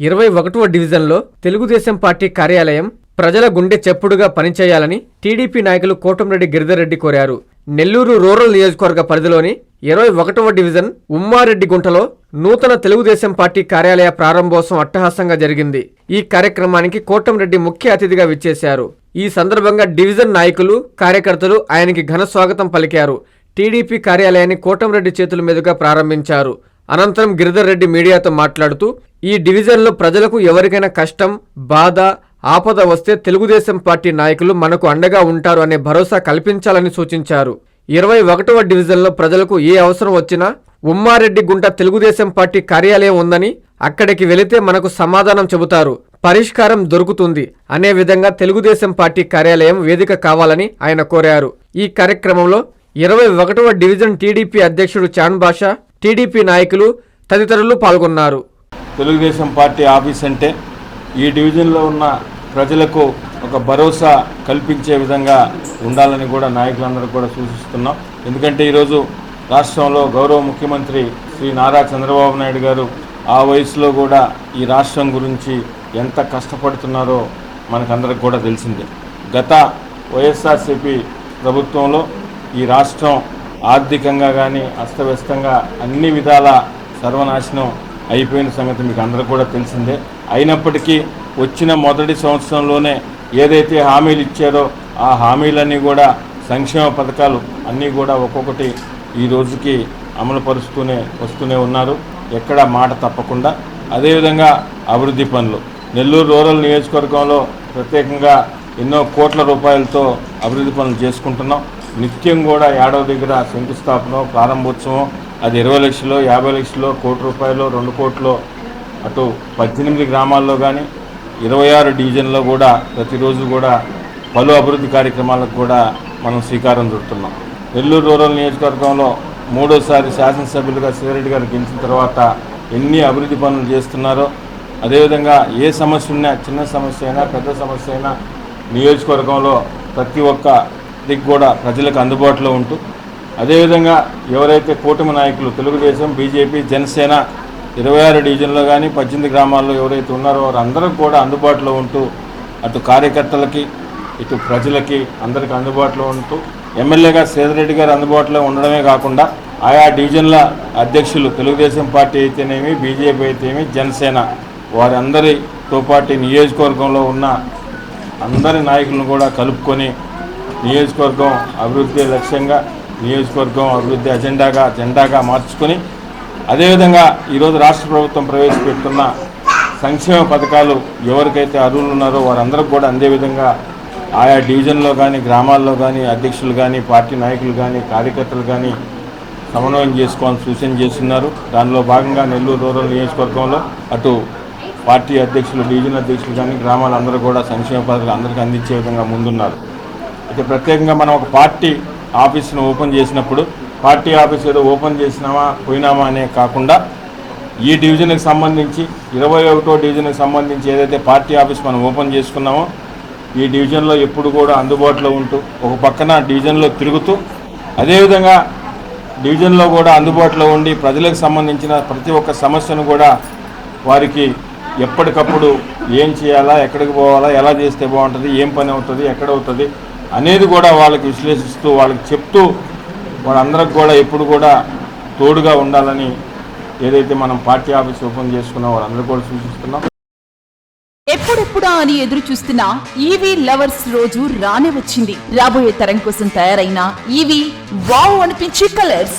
ఇరవై ఒకటవ డివిజన్లో తెలుగుదేశం పార్టీ కార్యాలయం ప్రజల గుండె చెప్పుడుగా పనిచేయాలని టీడీపీ నాయకులు కోటంరెడ్డి గిరిధర్రెడ్డి కోరారు. నెల్లూరు రూరల్ నియోజకవర్గ పరిధిలోని ఇరవై ఒకటవ డివిజన్ ఉమ్మారెడ్డి గుంటలో నూతన తెలుగుదేశం పార్టీ కార్యాలయ ప్రారంభోత్సవం అట్టహాసంగా జరిగింది. ఈ కార్యక్రమానికి కోటంరెడ్డి ముఖ్య అతిథిగా విచ్చేశారు. ఈ సందర్భంగా డివిజన్ నాయకులు కార్యకర్తలు ఆయనకి ఘన స్వాగతం పలికారు. టీడీపీ కార్యాలయాన్ని కోటంరెడ్డి చేతుల మీదుగా ప్రారంభించారు. అనంతరం గిరిధర్ రెడ్డి మీడియాతో మాట్లాడుతూ ఈ డివిజన్లో ప్రజలకు ఎవరికైనా కష్టం బాధ ఆపద వస్తే తెలుగుదేశం పార్టీ నాయకులు మనకు అండగా ఉంటారు అనే భరోసా కల్పించాలని సూచించారు. ఇరవై ఒకటవ డివిజన్లో ప్రజలకు ఏ అవసరం వచ్చినా ఉమ్మారెడ్డి గుంట తెలుగుదేశం పార్టీ కార్యాలయం ఉందని అక్కడికి వెళితే మనకు సమాధానం చెబుతారు. పరిష్కారం దొరుకుతుంది. అనే విధంగా తెలుగుదేశం పార్టీ కార్యాలయం వేదిక కావాలని ఆయన కోరారు. ఈ కార్యక్రమంలో ఇరవై ఒకటవ డివిజన్ టీడీపీ అధ్యక్షుడు చాన్ బాషా టీడీపీ నాయకులు తదితరులు పాల్గొన్నారు. తెలుగుదేశం పార్టీ ఆఫీస్ అంటే ఈ డివిజన్లో ఉన్న ప్రజలకు ఒక భరోసా కల్పించే విధంగా ఉండాలని కూడా నాయకులందరూ కూడా సూచిస్తున్నాం. ఎందుకంటే ఈరోజు రాష్ట్రంలో గౌరవ ముఖ్యమంత్రి శ్రీ నారా చంద్రబాబు నాయుడు గారు ఆ వయసులో కూడా ఈ రాష్ట్రం గురించి ఎంత కష్టపడుతున్నారో మనకందరికి కూడా తెలిసిందే. గత వైఎస్ఆర్సీపీ ప్రభుత్వంలో ఈ రాష్ట్రం ఆర్థికంగా కానీ అస్తవ్యస్తంగా అన్ని విధాల సర్వనాశనం అయిపోయిన సంగతి మీకు అందరూ కూడా తెలిసిందే. అయినప్పటికీ వచ్చిన మొదటి సంవత్సరంలోనే ఏదైతే హామీలు ఇచ్చారో ఆ హామీలన్నీ కూడా సంక్షేమ పథకాలు అన్నీ కూడా ఒక్కొక్కటి ఈ రోజుకి అమలు పరుస్తూనే వస్తూనే ఉన్నారు. ఎక్కడ మాట తప్పకుండా. అదేవిధంగా అభివృద్ధి పనులు. నెల్లూరు రూరల్ నియోజకవర్గంలో ప్రత్యేకంగా ఎన్నో కోట్ల రూపాయలతో అభివృద్ధి పనులు చేసుకుంటున్నాం. నిత్యం కూడా ఏడవ దగ్గర శంకుస్థాపన ప్రారంభోత్సవం అది ఇరవై లక్షలు యాభై లక్షలు కోటి రూపాయలు రెండు కోట్లు అటు పద్దెనిమిది గ్రామాల్లో కానీ ఇరవై ఆరు డివిజన్లో కూడా ప్రతిరోజు కూడా పలు అభివృద్ధి కార్యక్రమాలకు కూడా మనం శ్రీకారం చుడుతున్నాం. నెల్లూరు రూరల్ నియోజకవర్గంలో మూడోసారి శాసనసభ్యులుగా శివరెడ్డి గారు గెలిచిన తర్వాత ఎన్ని అభివృద్ధి పనులు చేస్తున్నారో అదేవిధంగా ఏ సమస్య ఉన్నా చిన్న సమస్య అయినా పెద్ద సమస్య అయినా నియోజకవర్గంలో ప్రతి ఒక్క దిక్కు కూడా ప్రజలకు అందుబాటులో ఉంటూ అదేవిధంగా ఎవరైతే కూటమి నాయకులు తెలుగుదేశం బీజేపీ జనసేన ఇరవై ఆరు డివిజన్లో కానీ పద్దెనిమిది గ్రామాల్లో ఎవరైతే ఉన్నారో వారందరూ కూడా అందుబాటులో ఉంటూ అటు కార్యకర్తలకి ఇటు ప్రజలకి అందరికీ అందుబాటులో ఉంటూ ఎమ్మెల్యేగా సేదరెడ్డి గారు అందుబాటులో ఉండడమే కాకుండా ఆయా డివిజన్ల అధ్యక్షులు తెలుగుదేశం పార్టీ అయితేనేమి బీజేపీ అయితేనేమి జనసేన వారందరితో పాటు నియోజకవర్గంలో ఉన్న అందరి నాయకులను కూడా కలుపుకొని నియోజకవర్గం అభివృద్ధి లక్ష్యంగా నియోజకవర్గం అభివృద్ధి అజెండాగా జెండాగా మార్చుకొని అదేవిధంగా ఈరోజు రాష్ట్ర ప్రభుత్వం ప్రవేశపెడుతున్న సంక్షేమ పథకాలు ఎవరికైతే అర్హులు ఉన్నారో వారందరికి కూడా అందే విధంగా ఆయా డివిజన్లో కానీ గ్రామాల్లో కానీ అధ్యక్షులు కానీ పార్టీ నాయకులు కానీ కార్యకర్తలు కానీ సమన్వయం చేసుకోవాలని సూచన చేస్తున్నారు. దానిలో భాగంగా నెల్లూరు రూరల్ నియోజకవర్గంలో అటు పార్టీ అధ్యక్షులు డివిజన్ అధ్యక్షులు కానీ గ్రామాలందరూ కూడా సంక్షేమ పథకాలు అందరికీ అందించే విధంగా ముందున్నారు. అయితే ప్రత్యేకంగా మనం ఒక పార్టీ ఆఫీస్ను ఓపెన్ చేసినప్పుడు పార్టీ ఆఫీస్ ఏదో ఓపెన్ చేసినామా పోయినామా అనే కాకుండా ఈ డివిజన్కి సంబంధించి ఇరవై ఒకటో డివిజన్కి సంబంధించి ఏదైతే పార్టీ ఆఫీస్ మనం ఓపెన్ చేసుకున్నామో ఈ డివిజన్లో ఎప్పుడు కూడా అందుబాటులో ఉంటూ ఒక పక్కన డివిజన్లో తిరుగుతూ అదేవిధంగా డివిజన్లో కూడా అందుబాటులో ఉండి ప్రజలకు సంబంధించిన ప్రతి ఒక్క సమస్యను కూడా వారికి ఎప్పటికప్పుడు ఏం చేయాలా ఎక్కడికి పోవాలా ఎలా చేస్తే బాగుంటుంది ఏం పని అవుతుంది ఎక్కడ అవుతుంది అనేది కూడా వాళ్ళకి విశ్లేషిస్తూ వాళ్ళకి చెప్తూ వాళ్ళందరికి కూడా ఎప్పుడు కూడా తోడుగా ఉండాలని ఏదైతే మనం పార్టీ ఆఫీస్ ఓపెన్ చేసుకున్నా వాళ్ళందరూ కూడా సూచిస్తున్నాం. ఎప్పుడెప్పుడా అని ఎదురు చూస్తున్న ఈవీ లవర్స్ రోజు రానే వచ్చింది. రాబోయే తరం కోసం తయారైన ఈవీ వావ్ అనిపించే colours.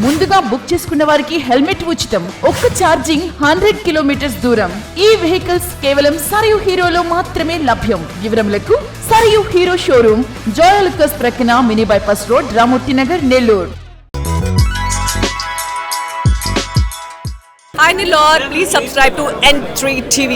ముందుగా బుక్ చేసుకున్న వారికి హెల్మెట్ ఉచితం. ఒక్క ఛార్జింగ్ హండ్రెడ్ కిలోమీటర్స్ దూరం. ఈ వెహికల్స్ కేవలం సరియు హీరోలో మాత్రమే లభ్యం. వివరములకు సరియు హీరో షోరూమ్ జోయలుకస్ ప్రక్కన mini bypass road Ramurthy Nagar Nellore. Hi Nilor, please subscribe to N3 TV.